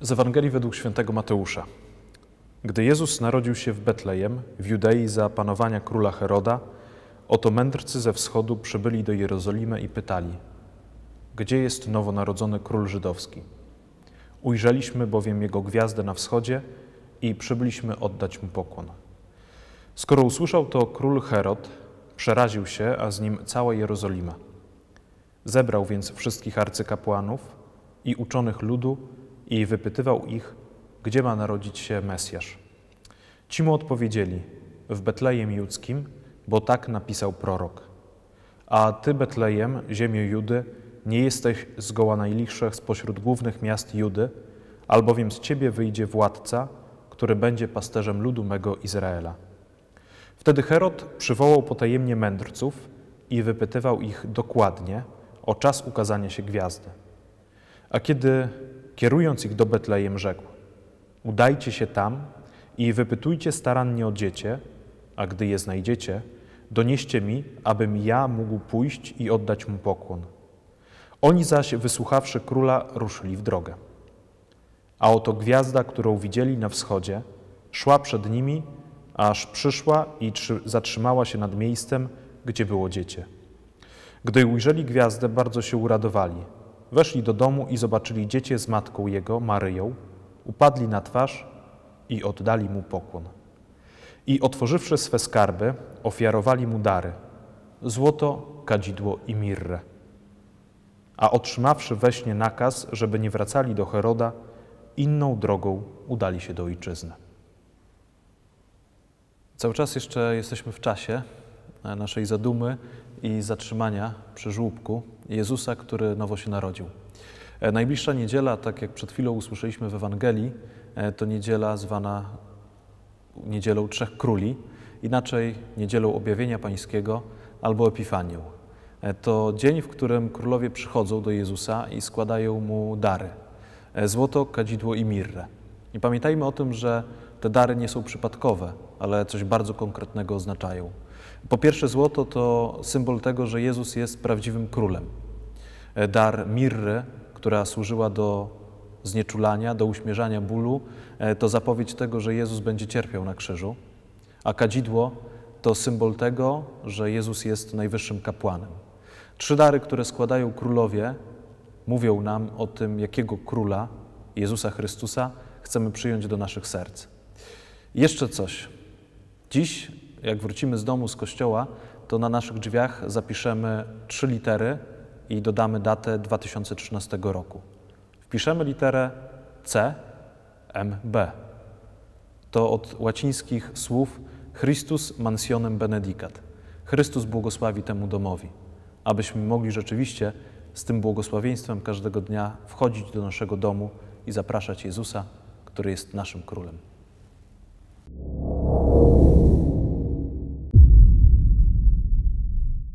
Z Ewangelii według świętego Mateusza. Gdy Jezus narodził się w Betlejem, w Judei za panowania króla Heroda, oto mędrcy ze wschodu przybyli do Jerozolimy i pytali: Gdzie jest nowonarodzony król żydowski? Ujrzeliśmy bowiem jego gwiazdę na wschodzie i przybyliśmy oddać mu pokłon. Skoro usłyszał to król Herod, przeraził się, a z nim cała Jerozolima. Zebrał więc wszystkich arcykapłanów i uczonych ludu i wypytywał ich, gdzie ma narodzić się Mesjasz. Ci mu odpowiedzieli, w Betlejem Judzkim, bo tak napisał prorok. A ty, Betlejem, ziemio Judy, nie jesteś zgoła najlichszych spośród głównych miast Judy, albowiem z ciebie wyjdzie władca, który będzie pasterzem ludu mego Izraela. Wtedy Herod przywołał potajemnie mędrców i wypytywał ich dokładnie o czas ukazania się gwiazdy. A kiedy kierując ich do Betlejem, rzekł: Udajcie się tam i wypytujcie starannie o dziecię, a gdy je znajdziecie, donieście mi, abym ja mógł pójść i oddać mu pokłon. Oni zaś, wysłuchawszy króla, ruszyli w drogę. A oto gwiazda, którą widzieli na wschodzie, szła przed nimi, aż przyszła i zatrzymała się nad miejscem, gdzie było dziecię. Gdy ujrzeli gwiazdę, bardzo się uradowali. Weszli do domu i zobaczyli dziecię z matką jego, Maryją, upadli na twarz i oddali mu pokłon. I otworzywszy swe skarby, ofiarowali mu dary: złoto, kadzidło i mirrę. A otrzymawszy we śnie nakaz, żeby nie wracali do Heroda, inną drogą udali się do ojczyzny. Cały czas jeszcze jesteśmy w czasie naszej zadumy i zatrzymania przy żłóbku Jezusa, który nowo się narodził. Najbliższa niedziela, tak jak przed chwilą usłyszeliśmy w Ewangelii, to niedziela zwana Niedzielą Trzech Króli, inaczej Niedzielą Objawienia Pańskiego albo Epifanią. To dzień, w którym królowie przychodzą do Jezusa i składają Mu dary. Złoto, kadzidło i mirrę. I pamiętajmy o tym, że te dary nie są przypadkowe, ale coś bardzo konkretnego oznaczają. Po pierwsze, złoto to symbol tego, że Jezus jest prawdziwym królem. Dar mirry, która służyła do znieczulania, do uśmierzania bólu, to zapowiedź tego, że Jezus będzie cierpiał na krzyżu. A kadzidło to symbol tego, że Jezus jest najwyższym kapłanem. Trzy dary, które składają królowie, mówią nam o tym, jakiego króla, Jezusa Chrystusa, chcemy przyjąć do naszych serc. Jeszcze coś. Dziś, jak wrócimy z domu, z kościoła, to na naszych drzwiach zapiszemy trzy litery i dodamy datę 2013 roku. Wpiszemy literę C, M, B. To od łacińskich słów Christus mansionem benedicat. Chrystus błogosławi temu domowi, abyśmy mogli rzeczywiście z tym błogosławieństwem każdego dnia wchodzić do naszego domu i zapraszać Jezusa, który jest naszym królem.